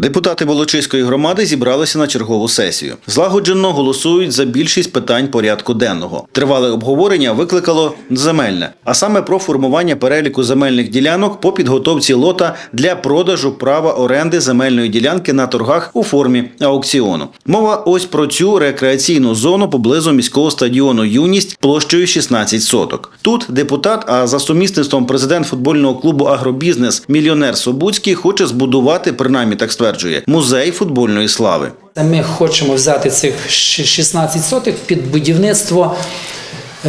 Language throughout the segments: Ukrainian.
Депутати Волочиської громади зібралися на чергову сесію. Злагоджено голосують за більшість питань порядку денного. Тривале обговорення викликало земельне, а саме про формування переліку земельних ділянок по підготовці лота для продажу права оренди земельної ділянки на торгах у формі аукціону. Мова ось про цю рекреаційну зону поблизу міського стадіону Юність площею 16 соток. Тут депутат, а за сумісництвом президент футбольного клубу Агробізнес мільйонер Собуцький хоче збудувати, принаймні так стверджує, музей футбольної слави. Ми хочемо взяти цих щ- 16 соток під будівництво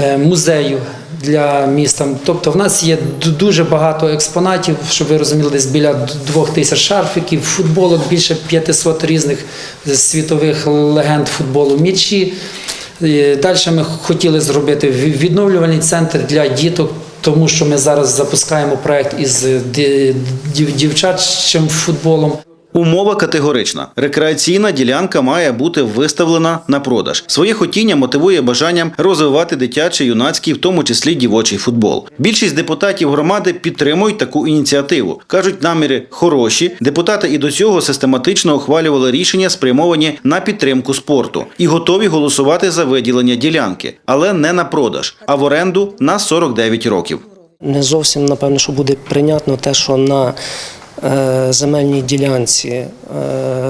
е, музею для міста. Тобто в нас є дуже багато експонатів, щоб ви розуміли, десь біля двох тисяч шарфиків, футболок, більше 500 різних світових легенд футболу, м'ячі. Далі ми хотіли зробити відновлювальний центр для діток. Тому що ми зараз запускаємо проект із е, дівчачим футболом. Умова категорична: рекреаційна ділянка має бути виставлена на продаж. Своє хотіння мотивує бажанням розвивати дитячий, юнацький, в тому числі дівочий футбол. Більшість депутатів громади підтримують таку ініціативу. кажуть, наміри хороші. Депутати і до цього систематично ухвалювали рішення, спрямовані на підтримку спорту, і готові голосувати за виділення ділянки, але не на продаж, а в оренду на 49 років. Не зовсім напевно, що буде прийнятно те, що на земельній ділянці е,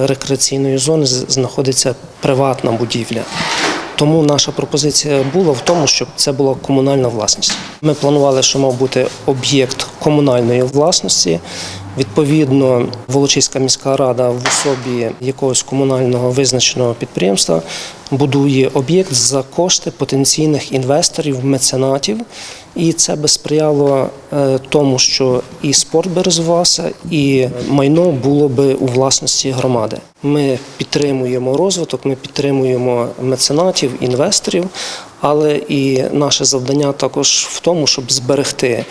рекреаційної зони знаходиться приватна будівля. Тому наша пропозиція була в тому, щоб це була комунальна власність. Ми планували, що мав бути об'єкт комунальної власності. Відповідно, Волочиська міська рада в особі якогось комунального визначеного підприємства будує об'єкт за кошти потенційних інвесторів, меценатів, і це би сприяло е, тому, що і спорт би розвивався, і майно було би у власності громади. Ми підтримуємо розвиток, ми підтримуємо меценатів, інвесторів, але і наше завдання також в тому, щоб зберегти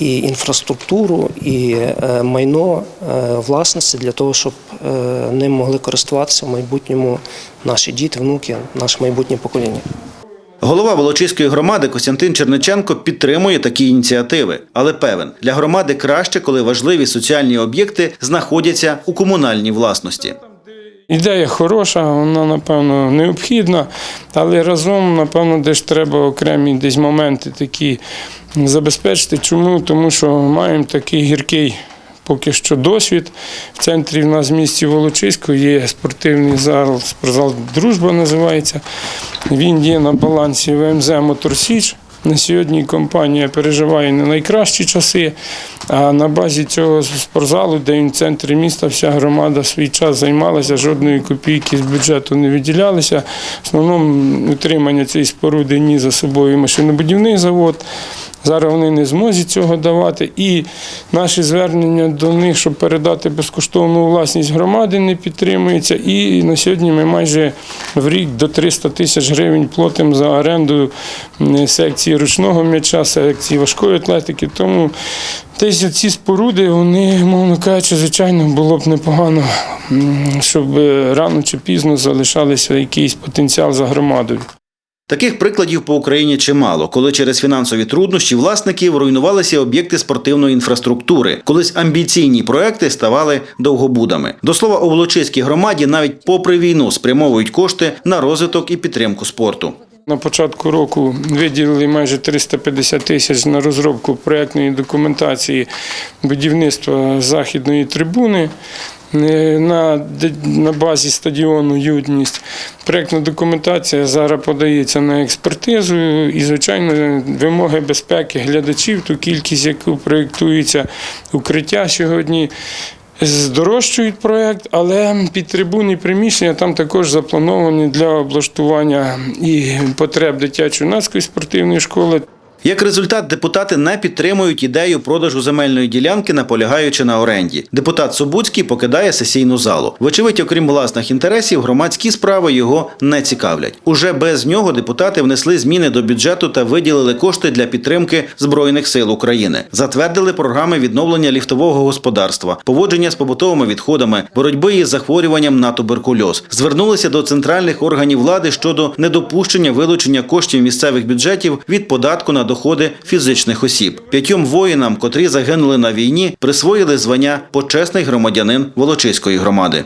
і інфраструктуру, і е, майно е, власності для того, щоб е, ним могли користуватися в майбутньому наші діти, внуки, наше майбутнє покоління. Голова Волочиської громади Костянтин Черниченко підтримує такі ініціативи, але певен, для громади краще, коли важливі соціальні об'єкти знаходяться у комунальній власності. Ідея хороша, вона напевно необхідна, але разом, напевно, десь треба окремі десь моменти такі забезпечити. Чому? Тому що маємо такий гіркий поки що досвід. В центрі в нас в місті Волочиську є спортивний зал, спортзал Дружба називається. Він є на балансі ВМЗ Моторсіч. На сьогодні компанія переживає не найкращі часи, а на базі цього спортзалу, де він в центрі міста, вся громада свій час займалася, жодної копійки з бюджету не виділялися. В основному утримання цієї споруди ні за собою машинобудівний завод. Зараз вони не зможуть цього давати. І наші звернення до них, щоб передати безкоштовну власність громади, не підтримуються. І на сьогодні ми майже в рік до 300 тисяч гривень платимо за оренду секції ручного м'яча, секції важкої атлетики. Тому десь ці споруди, вони, мовно кажучи, звичайно, було б непогано, щоб е, рано чи пізно залишалися якийсь потенціал за громадою. Таких прикладів по Україні чимало, коли через фінансові труднощі власників руйнувалися об'єкти спортивної інфраструктури. Колись амбіційні проекти ставали довгобудами. До слова, у Волочиській громаді навіть попри війну спрямовують кошти на розвиток і підтримку спорту. На початку року виділили майже 350 тисяч на розробку проєктної документації будівництва західної трибуни. Е, На, на базі стадіону Юдність. Проєктна документація зараз подається на експертизу і, звичайно, вимоги безпеки глядачів, ту кількість, яку проєктується укриття сьогодні. Здорожчують проєкт, але підтрибунні приміщення там також заплановані для облаштування і потреб дитячо-юнацької спортивної школи. Як результат, депутати не підтримують ідею продажу земельної ділянки, наполягаючи на оренді. Депутат Собуцький покидає сесійну залу. Вочевидь, окрім власних інтересів, громадські справи його не цікавлять. Уже без нього депутати внесли зміни до бюджету та виділили кошти для підтримки збройних сил України. Затвердили програми відновлення ліфтового господарства, поводження з побутовими відходами, боротьби із захворюванням на туберкульоз. Звернулися до центральних органів влади щодо недопущення вилучення коштів місцевих бюджетів від податку на доходи фізичних осіб. П'ятьом воїнам, котрі загинули на війні, присвоїли звання почесний громадянин Волочиської громади.